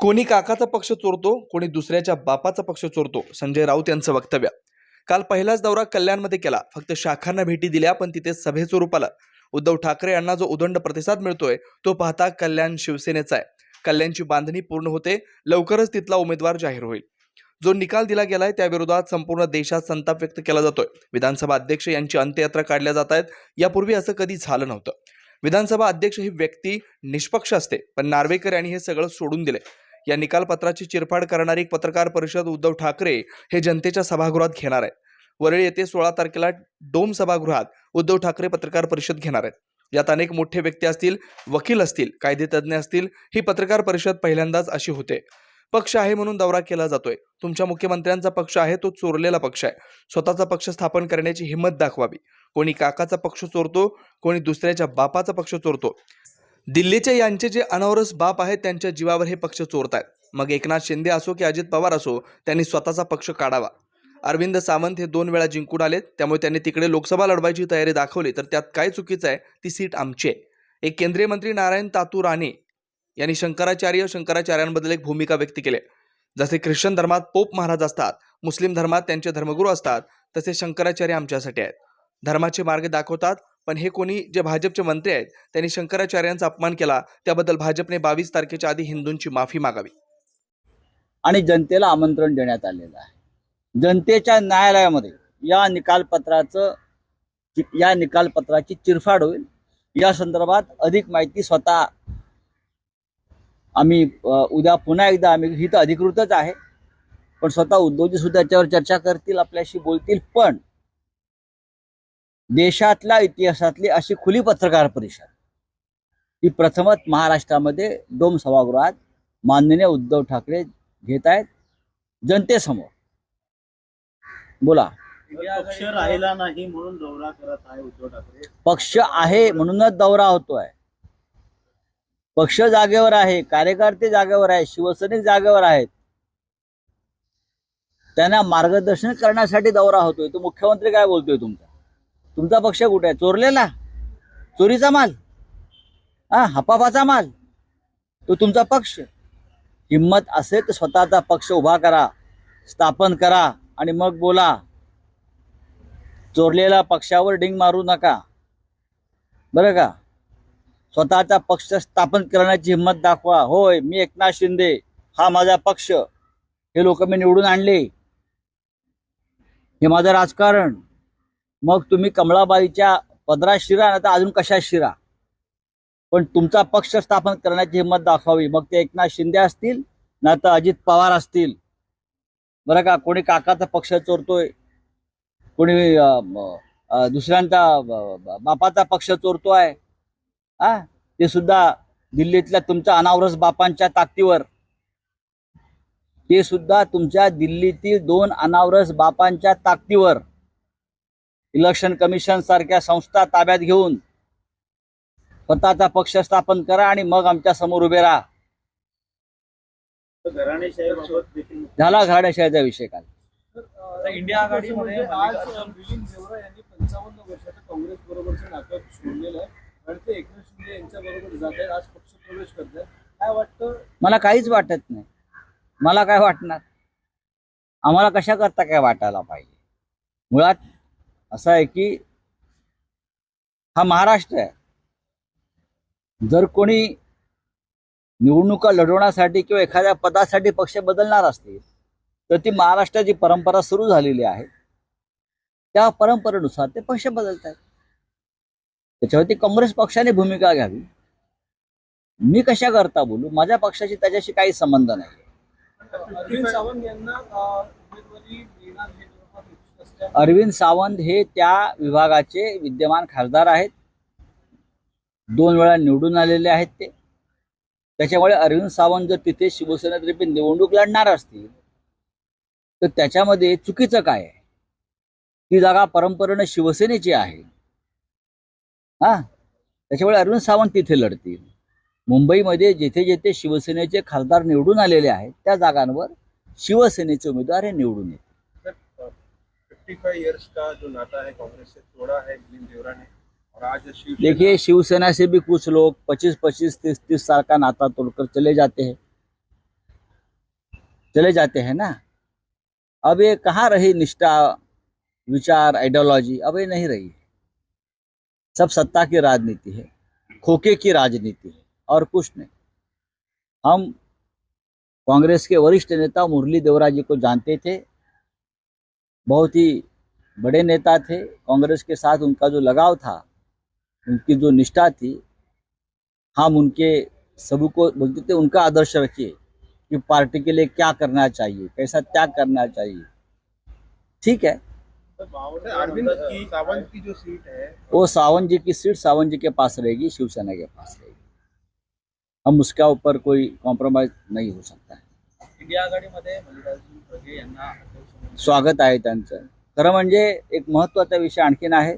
कोणी काकाचा पक्ष चोरतो कोणी दुसऱ्याच्या बापाचा पक्ष चोरतो संजय राऊत यांचं वक्तव्य. काल पहिलाच दौरा कल्याणमध्ये केला. फक्त शाखांना भेटी दिल्या पण तिथे सभेचं रूप आलं उद्धव ठाकरे यांना जो उदंड प्रतिसाद मिळतोय तो पाहता कल्याण शिवसेनेचा आहे. कल्याणची बांधणी पूर्ण होते लवकरच तिथला उमेदवार जाहीर होईल. जो निकाल दिला गेलाय त्याविरोधात संपूर्ण देशात संताप व्यक्त केला जातोय. विधानसभा अध्यक्ष यांची अंत्ययात्रा काढल्या जात आहेत. यापूर्वी असं कधी झालं नव्हतं. विधानसभा अध्यक्ष ही व्यक्ती निष्पक्ष असते पण नार्वेकर यांनी हे सगळं सोडून दिले या निकालपत्राची चिरफाड करणारी एक पत्रकार परिषद उद्धव ठाकरे हे जनतेच्या सभागृहात घेणार आहेत. वरळी येथे सोळा तारखेला डोम सभागृहात उद्धव ठाकरे पत्रकार परिषद घेणार आहेत. यात अनेक मोठे व्यक्ती असतील वकील असतील कायदेतज्ञ असतील ही पत्रकार परिषद पहिल्यांदाच अशी होते. पक्ष आहे म्हणून दौरा केला जातोय. तुमच्या मुख्यमंत्र्यांचा पक्ष आहे तो चोरलेला पक्ष आहे. स्वतःचा पक्ष स्थापन करण्याची हिंमत दाखवावी. कोणी काकाचा पक्ष चोरतो कोणी दुसऱ्याच्या बापाचा पक्ष चोरतो. दिल्लीचे यांचे जे अनवरस बाप आहेत त्यांच्या जीवावर हे पक्ष चोरतायत. मग एकनाथ शिंदे असो की अजित पवार असो त्यांनी स्वतःचा पक्ष काढावा. अरविंद सावंत हे दोन वेळा जिंकून आलेत. त्यामुळे त्यांनी तिकडे लोकसभा लढवायची तयारी दाखवली. तर त्यात काय चुकीचं आहे? ती सीट आमची आहे. एक केंद्रीय मंत्री नारायण तातू राणे यांनी शंकराचार्य शंकराचार्यांबद्दल एक भूमिका व्यक्त केली आहे. जसे ख्रिश्चन धर्मात पोप महाराज असतात मुस्लिम धर्मात त्यांचे धर्मगुरू असतात तसे शंकराचार्य आमच्यासाठी आहेत. धर्माचे मार्ग दाखवतात पण हे कोणी जे भाजपचे मंत्री आहेत त्यांनी शंकराचार्यांचा अपमान केला त्याबद्दल भाजपने बावीस तारखेच्या आधी हिंदूंची माफी मागावी. आणि जनतेला आमंत्रण देण्यात आलेलं आहे. जनतेच्या न्यायालयामध्ये या निकालपत्राचं या निकालपत्राची चिरफाड होईल. या संदर्भात अधिक माहिती स्वतः आम्ही उद्या पुन्हा एकदा आम्ही ही तर अधिकृतच आहे. पण स्वतः उद्धवजी सुद्धा याच्यावर चर्चा करतील आपल्याशी बोलतील पण देशातल्या इतिहासातली अशी खुली पत्रकार परिषद. ही प्रथमच महाराष्ट्रामध्ये डोम सभागृहात माननीय उद्धव ठाकरे घेत आहेत जनतेसमोर. बोला. पक्ष राहिला नाही म्हणून दौरा करत आहे उद्धव ठाकरे? पक्ष आहे म्हणूनच दौरा होतोय. पक्ष जागेवर आहे कार्यकर्ते जागेवर आहे शिवसैनिक जागेवर आहेत. त्यांना मार्गदर्शन करण्यासाठी दौरा होतोय. तो मुख्यमंत्री काय बोलतोय तुमचा? तुमचा पक्ष कुठे आहे? चोरलेला चोरीचा माल. हा हपापाचा माल. तो तुमचा पक्ष. हिंमत असेल तर स्वतःचा पक्ष उभा करा. स्थापन करा आणि मग बोला. चोरलेल्या पक्षावर डिंग मारू नका. बरं का? स्वतःचा पक्ष स्थापन करण्याची हिंमत दाखवा. होय मी एकनाथ शिंदे. हा माझा पक्ष. हे लोक मी निवडून आणले. हे माझं राजकारण. मग तुम्ही कमळाबाईच्या पदरात शिरा नाही तर अजून कशात शिरा? पण तुमचा पक्ष स्थापन करण्याची हिंमत दाखवावी. मग ते एकनाथ शिंदे असतील ना तर अजित पवार असतील. बरं का? कोणी काकाचा पक्ष चोरतोय कोणी दुसऱ्यांचा बापाचा पक्ष चोरतोय. हा ते सुद्धा दिल्लीतल्या तुमच्या अनावरस बापांच्या ताकदीवर. ते सुद्धा तुमच्या दिल्लीतील दोन अनावरस बापांच्या ताकदीवर. इलेक्शन कमिशन सारख्या संस्था ताब्यात घेऊन स्वतःचा पक्ष स्थापन करा आणि मग आमच्यासमोर उभे राहा. झाला घराण्याशाहीचा विषय काल इंडिया आघाडीमध्ये आज मिलिंद देवरा यांनी पंचावन्न वर्षाचं काँग्रेस बरोबरचं नाटक सोडलेलं आहे. आणि ते एकनाथ शिंदे यांच्या बरोबर जात आहेत आज पक्ष प्रवेश करत आहेत काय वाटतं? मला काहीच वाटत नाही. मला काय वाटणार? आम्हाला कशा करता काय वाटायला पाहिजे? मुळात असा आहे की हा महाराष्ट्र आहे. जर कोणी निवडणुका लढवण्यासाठी किंवा एखाद्या पदासाठी पक्ष बदलणार असतील तर ती महाराष्ट्राची परंपरा सुरू झालेली आहे. त्या परंपरेनुसार ते पक्ष बदलत आहेत त्याच्यावरती काँग्रेस पक्षाने भूमिका घ्यावी. मी कशा करता बोलू? माझ्या पक्षाशी त्याच्याशी काही संबंध नाही अरविंद सावंत यांना अं, उमेदवारी मिळणार हे जवळपास निश्चित असल्यामुळे अरविंद सावंत हे त्या विभागाचे विद्यमान खासदार आहेत. दोन वेळा निवडून आलेले आहेत ते. त्याच्यामुळे अरविंद सावंत जर तिथे शिवसेनेतर्फे निवडणूक लढणार असतील तर त्याच्यामध्ये चुकीचं काय आहे? ती जागा परंपरेनं शिवसेनेची आहे. हा? त्याच्यामुळे अरविंद सावंत तिथे लढतील. मुंबईमध्ये जेथे जेथे शिवसेनेचे खासदार निवडून आलेले आहेत त्या जागांवर शिवसेनेचे उमेदवार हे निवडून येतील. फिफ्टी फाइव ईयर्स का जो नाता है कांग्रेस से, तोड़ा है मिलिंद देवरा ने। देखिए, शिवसेना से भी कुछ लोग पच्चीस पच्चीस तीस तीस साल का नाता तोड़कर चले जाते हैं। चले जाते हैं ना? अब ये कहाँ रही निष्ठा, विचार आइडियोलॉजी अब ये नहीं रही सब सत्ता की राजनीति है खोखे की राजनीति है, और कुछ नहीं। हम कांग्रेस के वरिष्ठ नेता मुरली देवरा जी को जानते थे बहुत ही बड़े नेता थे। कांग्रेस के साथ उनका जो लगाव था उनकी जो निष्ठा थी हम उनके सभी को बोलते थे उनका आदर्श रखिए कि पार्टी के लिए क्या करना चाहिए कैसा त्याग करना चाहिए। ठीक है। अरविंद की सावंत की जो सीट है। वो सावंत जी की सीट सावंत जी के पास रहेगी शिवसेना के पास रहेगी। हम उसका ऊपर कोई कॉम्प्रोमाइज नहीं हो सकता है। इंडिया आघाडीमध्ये मल्लिकार्जुन खरगे यांना स्वागत आहे त्यांचं. खरं म्हणजे एक महत्त्वाचा विषय आणखीन आहे.